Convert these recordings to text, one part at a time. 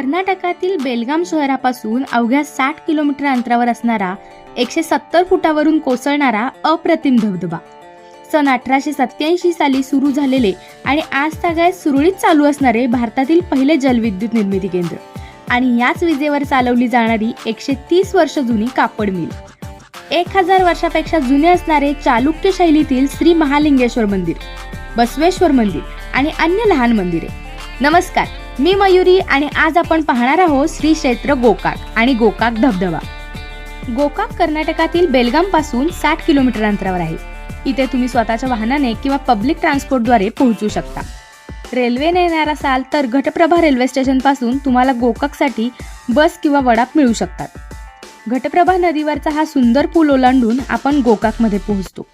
कर्नाटकातील बेलगाम शहरापासून अवघ्या साठ किलोमीटर अंतरावर असणारा एकशे सत्तर फुटावरून कोसळणारा अप्रतिम धबधबा. सन अठराशे सत्याऐंशी साली सुरू झालेले आणि आज सगळ्यात सुरळीत चालू असणारे भारतातील पहिले जलविद्युत निर्मिती केंद्र. आणि याच विजेवर चालवली जाणारी एकशे तीस वर्ष जुनी कापड मिल. एक हजार वर्षापेक्षा जुने असणारे चालुक्य शैलीतील श्री महालिंगेश्वर मंदिर बसवेश्वर मंदिर आणि अन्य लहान मंदिरे. नमस्कार. मी मयुरी आणि आज आपण पाहणार आहोत श्री क्षेत्र गोकाक आणि गोकाक धबधबा. गोकाक कर्नाटकातील बेलगामपासून साठ किलोमीटर अंतरावर आहे. इथे तुम्ही स्वतःच्या वाहनाने किंवा पब्लिक ट्रान्सपोर्टद्वारे पोहोचू शकता. रेल्वेने येणार असाल तर घटप्रभा रेल्वे स्टेशनपासून तुम्हाला गोकाकसाठी बस किंवा वडाप मिळू शकतात. घटप्रभा नदीवरचा हा सुंदर पूल ओलांडून आपण गोकाकमध्ये पोहोचतो.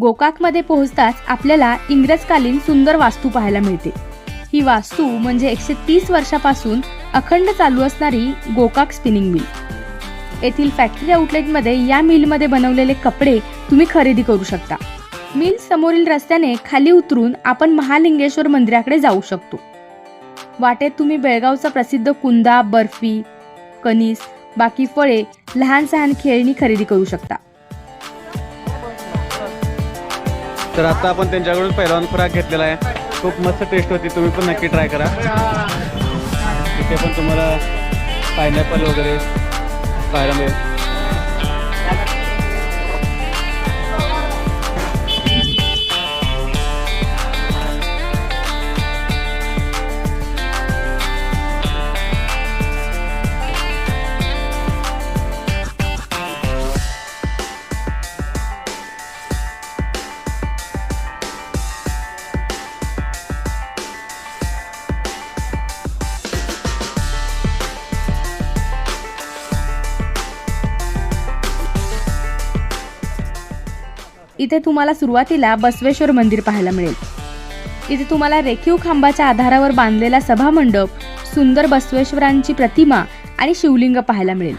गोकाकमध्ये पोहोचताच आपल्याला इंग्रजकालीन सुंदर वास्तू पाहायला मिळते. ही वास्तू म्हणजे एकशे तीस वर्षापासून अखंड चालू असणारी गोकाक स्पिनिंग मिल येथील फॅक्टरी आउटलेटमध्ये या मिलमध्ये बनवलेले कपडे तुम्ही खरेदी करू शकता. मिल समोरील रस्त्याने खाली उतरून आपण महालिंगेश्वर मंदिराकडे जाऊ शकतो. वाटेत तुम्ही बेळगावचा प्रसिद्ध कुंदा बर्फी कणीस बाकी फळे लहान सहान खेळणी खरेदी करू शकता. तर आता आपण त्यांच्याकडून पहिला खुराक घेतलेला आहे. खूप मस्त टेस्ट होती. तुम्ही पण नक्की ट्राय करा. तिथे पण तुम्हाला पायनॅपल वगैरे खायला मिळेल. इथे तुम्हाला सुरुवातीला बसवेश्वर मंदिर पाहायला मिळेल. इथे तुम्हाला रेखीव खांबाच्या आधारावर बांधलेला सभामंडप सुंदर बसवेश्वरांची प्रतिमा आणि शिवलिंग पाहायला मिळेल.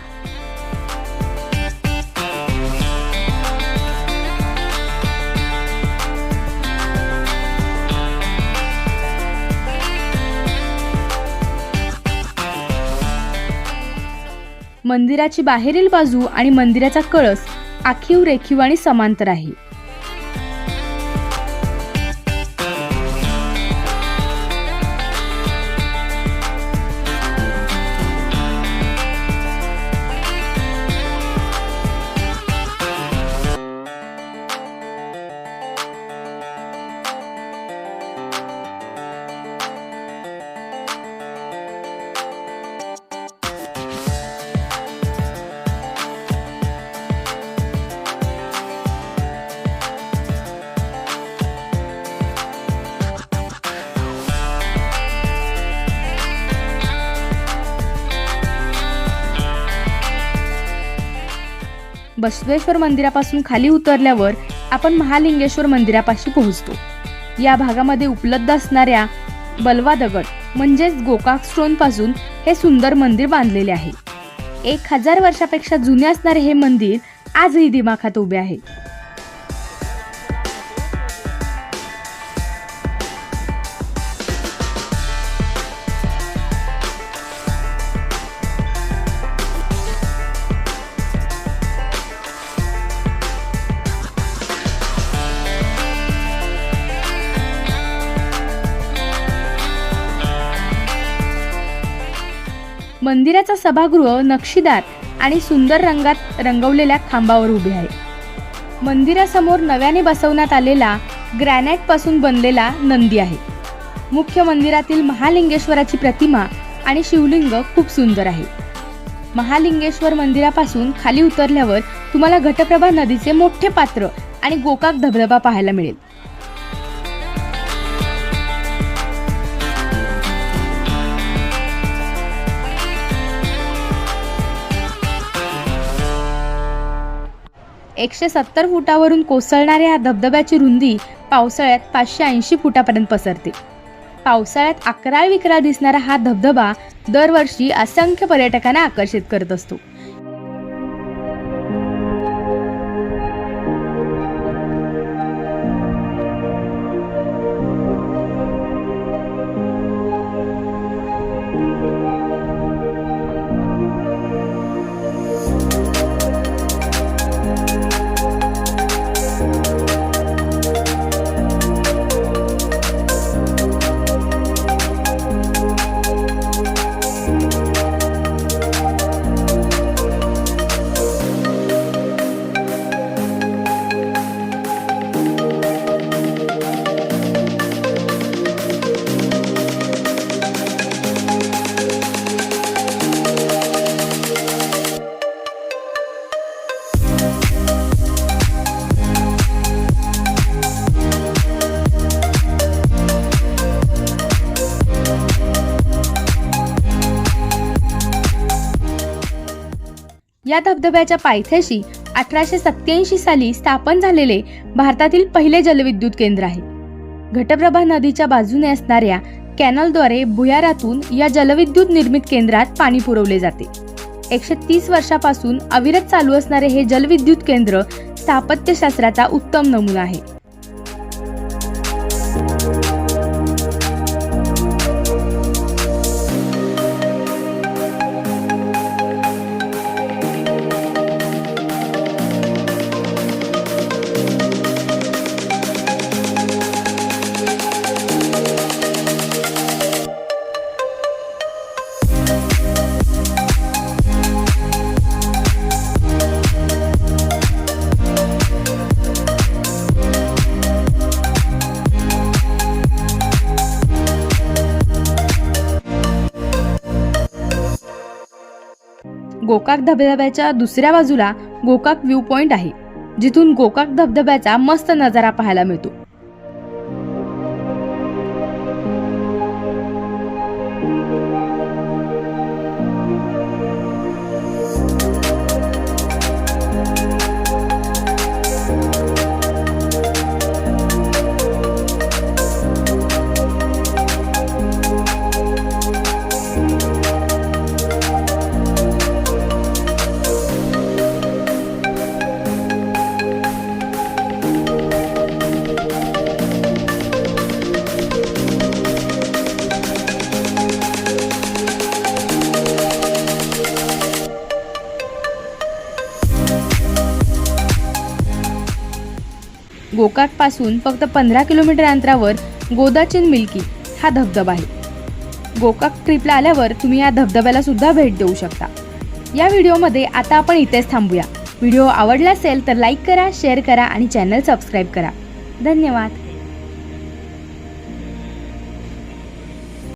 मंदिराची बाहेरील बाजू आणि मंदिराचा कळस आखीव रेखीव आणि समांतर आहे. बसवेश्वर मंदिरापासून खाली उतरल्यावर आपण महालिंगेश्वर मंदिरापाशी पोहोचतो. या भागामध्ये उपलब्ध असणाऱ्या बलवा दगड म्हणजेच गोकाक स्टोनपासून हे सुंदर मंदिर बांधलेले आहे. एक हजार वर्षापेक्षा जुने असणारे हे मंदिर आजही दिमाखात उभे आहे. मंदिराचा सभागृह नक्षीदार आणि सुंदर रंगात रंगवलेल्या खांबावर उभे आहे. मंदिरासमोर नव्याने बसवण्यात आलेला ग्रॅनाईटपासून बनलेला नंदी आहे. मुख्य मंदिरातील महालिंगेश्वराची प्रतिमा आणि शिवलिंग खूप सुंदर आहे. महालिंगेश्वर मंदिरापासून खाली उतरल्यावर तुम्हाला घटप्रभा नदीचे मोठे पात्र आणि गोकाक धबधबा पाहायला मिळेल. एकशे सत्तर फुटावरून कोसळणाऱ्या या धबधब्याची रुंदी पावसाळ्यात पाचशे ऐंशी फुटापर्यंत पसरते. पावसाळ्यात अकरा विकरा दिसणारा हा धबधबा दरवर्षी असंख्य पर्यटकांना आकर्षित करत असतो. या धबधब्याच्या पायथ्याशी अठराशे सत्याऐंशी साली स्थापन झालेले भारतातील पहिले जलविद्युत केंद्र आहे. घटप्रभा नदीच्या बाजूने असणाऱ्या कॅनलद्वारे भुयारातून या जलविद्युत निर्मित केंद्रात पाणी पुरवले जाते. एकशे तीस वर्षापासून अविरत चालू असणारे हे जलविद्युत केंद्र स्थापत्यशास्त्राचा उत्तम नमुना आहे. गोकाक धबधब्याच्या दुसऱ्या बाजूला गोकाक व्ह्यू पॉइंट आहे जिथून गोकाक धबधब्याचा मस्त नजारा पाहायला मिळतो. गोकाकपासून फक्त पंधरा किलोमीटर अंतरावर गोदाचिन मिल्की हा धबधबा आहे. गोकाक ट्रिपला आल्यावर तुम्ही या धबधब्याला सुद्धा भेट देऊ शकता. या व्हिडिओमध्ये आता आपण इथेच थांबूया. व्हिडिओ आवडला असेल तर लाईक करा शेअर करा आणि चॅनल सबस्क्राईब करा. धन्यवाद.